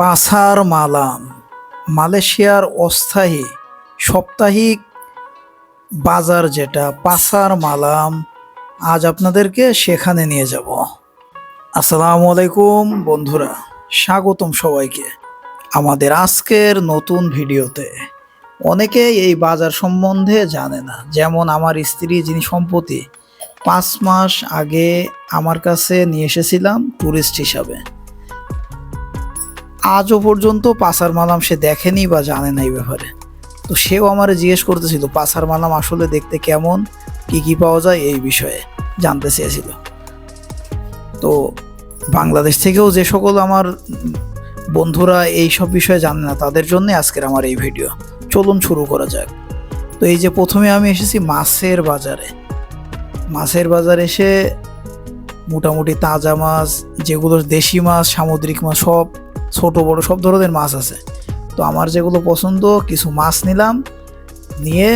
পাসার মালাম মালয়েশিয়ার অস্থায়ী সাপ্তাহিক বাজার যেটা, পাসার মালাম আজ আপনাদেরকে সেখানে নিয়ে যাব। আসসালামু আলাইকুম বন্ধুরা, স্বাগতম সবাইকে আমাদের আজকের নতুন ভিডিওতে। অনেকে এই বাজার সম্বন্ধে জানে না, যেমন আমার স্ত্রী যিনি সম্প্রতি পাঁচ মাস আগে আমার কাছে নিয়ে এসেছিলাম ট্যুরিস্ট হিসাবে। আজও পর্যন্ত পাসার মালাম সে দেখেনি বা জানে না এই ব্যাপারে। তো সেও আমার জিজ্ঞেস করতেছিল পাসার মালাম আসলে দেখতে কেমন? কি কি পাওয়া যায়? এই বিষয়ে জানতে চেয়েছিল। তো বাংলাদেশ থেকেও যে সকল আমার বন্ধুরা এই সব বিষয়ে জানে না, তাদের জন্য আজকের আমার এই ভিডিও। চলুন শুরু করা যাক। তো এই যে প্রথমে আমি এসেছি মাছের বাজারে। মাছের বাজার এসে মোটামুটি তাজা মাছ, যেগুলো দেশি মাছ, সামুদ্রিক মাছ, সব ছোট বড় সব ধরনের মাছ আছে। তো আমার যেগুলো পছন্দ, কিছু মাছ নিলাম, নিয়ে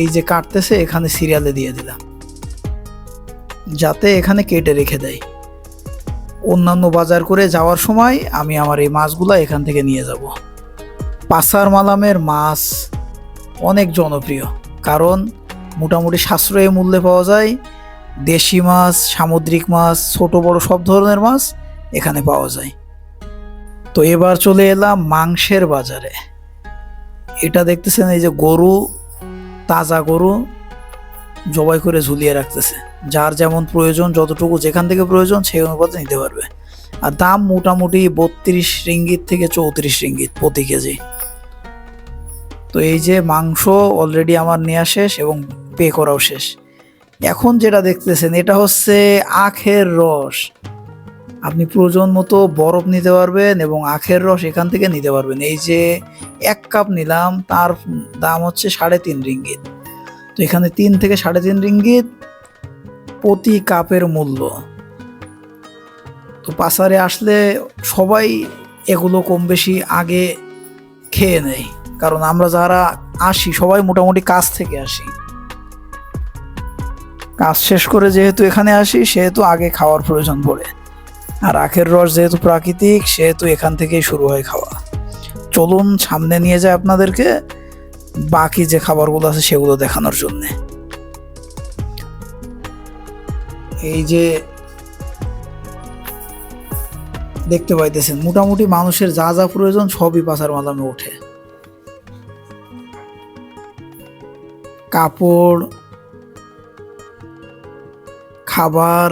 এই যে কাটতেছে, এখানে সিরিয়ালে দিয়ে দিলাম। যাতে এখানে কেটে রেখে দেয়। অন্যান্য বাজার করে যাওয়ার সময় আমি আমার এই মাছগুলো এখান থেকে নিয়ে যাব। পাসার মালামের মাছ অনেক জনপ্রিয়, কারণ মোটামুটি সাশ্রয়ী মূল্যে পাওয়া যায়। দেশি মাছ, সামুদ্রিক মাছ, ছোট বড় সব ধরনের মাছ এখানে পাওয়া যায়। তো এবার চলে এলাম মাংসের বাজারে। এটা দেখতেছেন এই যে গরু, তাজা গরু, জবাই করে ঝুলিয়ে রাখতেছে। যার যেমন প্রয়োজন, যতটুকু যেখান থেকে প্রয়োজন, সেই অনুপাতে নিতে পারবে। আর দাম মোটামুটি বত্রিশ রিঙ্গিত থেকে চৌত্রিশ রিঙ্গিত প্রতি কেজি। তো এই যে মাংস অলরেডি আমার নেওয়া শেষ এবং পে করাও শেষ। এখন যেটা দেখতেছেন, এটা হচ্ছে আখের রস। আপনি প্রয়োজন মতো বরফ নিতে পারবেন এবং আখের রস এখান থেকে নিতে পারবেন। এই যে এক কাপ নিলাম, তার দাম হচ্ছে সাড়ে তিন রিঙ্গিত। তো এখানে তিন থেকে সাড়ে তিন রিঙ্গিত প্রতি কাপের মূল্য। তো পাসারে আসলে সবাই এগুলো কম বেশি আগে খেয়ে নেয়। কারণ আমরা যারা আসি, সবাই মোটামুটি কাজ থেকে আসি। কাজ শেষ করে যেহেতু এখানে আসি, সেহেতু আগে খাওয়ার প্রয়োজন পড়ে। আর আখের রস যেহেতু প্রাকৃতিক, সেহেতু এখান থেকেই শুরু হয় খাওয়া। চলুন সামনে নিয়ে যায় আপনাদেরকে, বাকি যে খাবারগুলো আছে সেগুলো দেখানোর জন্যে। এই যে দেখতে পাইতেছেন, মোটামুটি মানুষের যা যা প্রয়োজন সবই পাচার মালামে ওঠে। কাপড়, খাবার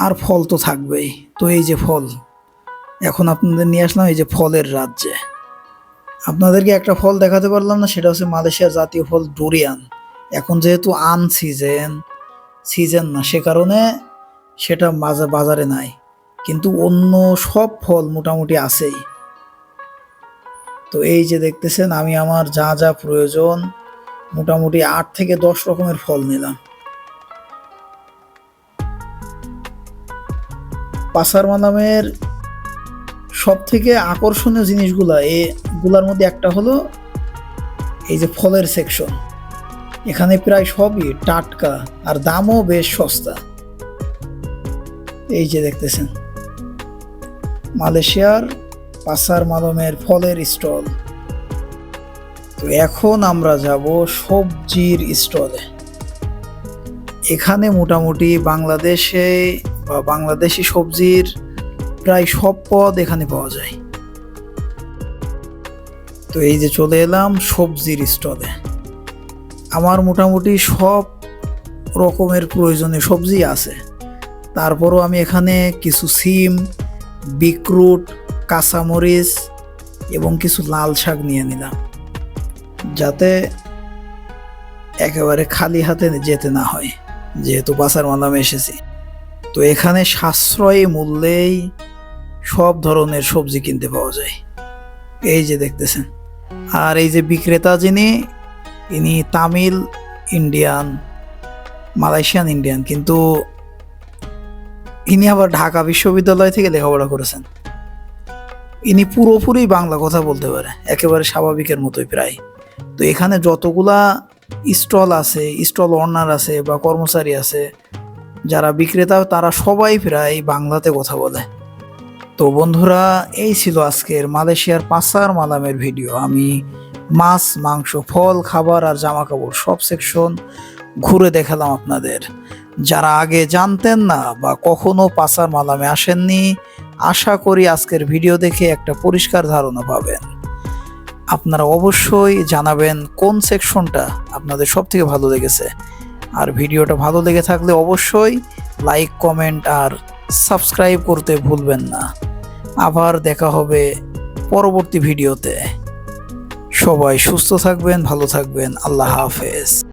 আর ফল তো থাকবেই। তো এই যে ফল, এখন আপনাদের নিয়ে আসলাম এই যে ফলের রাজ্যে। আপনাদেরকে একটা ফল দেখাতে পারলাম না, সেটা হচ্ছে মালয়েশিয়ার জাতীয় ফল ডুরিয়ান। এখন যেহেতু আন সিজন সিজন না, সে কারণে সেটা বাজা- বাজারে নাই। কিন্তু অন্য সব ফল মোটামুটি আছেই। তো এই যে দেখতেছেন, আমি আমার যা যা প্রয়োজন, মোটামুটি আট থেকে দশ রকমের ফল নিলাম। পাসার মালামের সব থেকে আকর্ষণীয় জিনিসগুলা, এগুলার মধ্যে একটা হলো এই যে ফলের সেকশন এখানে প্রায় সবই টাটকা আর দামও বেশ সস্তা। এই যে দেখতেছেন, মালয়েশিয়ার পাসার মালমের ফলের স্টল। তো এখন আমরা যাব সবজির স্টলে। এখানে মোটামুটি বাংলাদেশে বা বাংলাদেশি সবজির প্রায় সব পদ এখানে পাওয়া যায়। তো এই যে চলে এলাম সবজির স্টলে। আমার মোটামুটি সব রকমের প্রয়োজনীয় সবজি আছে। তারপরও আমি এখানে কিছু সিম বিকরুট কাঁচামরিচ এবং কিছু লাল শাক নিয়ে নিলাম। যাতে একেবারে খালি হাতে যেতে না হয়, যেহেতু বাসার মালামে এসেছি। তো এখানে সাশ্রয়ী মূল্যেই সব ধরনের সবজি কিনতে পাওয়া যায়। এই যে দেখতেছেন। আর এই যে বিক্রেতা যিনি, ইনি তামিল ইন্ডিয়ান, মালয়েশিয়ান ইন্ডিয়ান, কিন্তু ইনি আবার ঢাকা বিশ্ববিদ্যালয় থেকে লেখাপড়া করেছেন। ইনি পুরোপুরি বাংলা কথা বলতে পারে, একেবারে স্বাভাবিকের মতোই প্রায়। তো এখানে যতগুলা স্টল আছে, স্টল অনার আছে বা কর্মচারী আছে যারা বিক্রেতা, তারা সবাই প্রায় বাংলাতে কথা বলে। তো বন্ধুরা, এই ছিল আজকের মালয়েশিয়ার পাসার মালামের ভিডিও। আমি মাছ, মাংস, ফল, খাবার আর জামা কাপড় সব সেকশন ঘুরে দেখালাম আপনাদের। যারা আগে জানতেন না বা কখনো পাসার মালামে আসেননি, আশা করি আজকের ভিডিও দেখে একটা পরিষ্কার ধারণা পাবেন। আপনারা অবশ্যই জানাবেন কোন সেকশনটা আপনাদের সব থেকে ভালো লেগেছে। আর ভিডিওটা ভালো লেগে থাকলে অবশ্যই লাইক কমেন্ট আর সাবস্ক্রাইব করতে ভুলবেন না। আবার দেখা হবে পরবর্তী ভিডিওতে। সবাই সুস্থ থাকবেন, ভালো থাকবেন। আল্লাহ হাফেজ।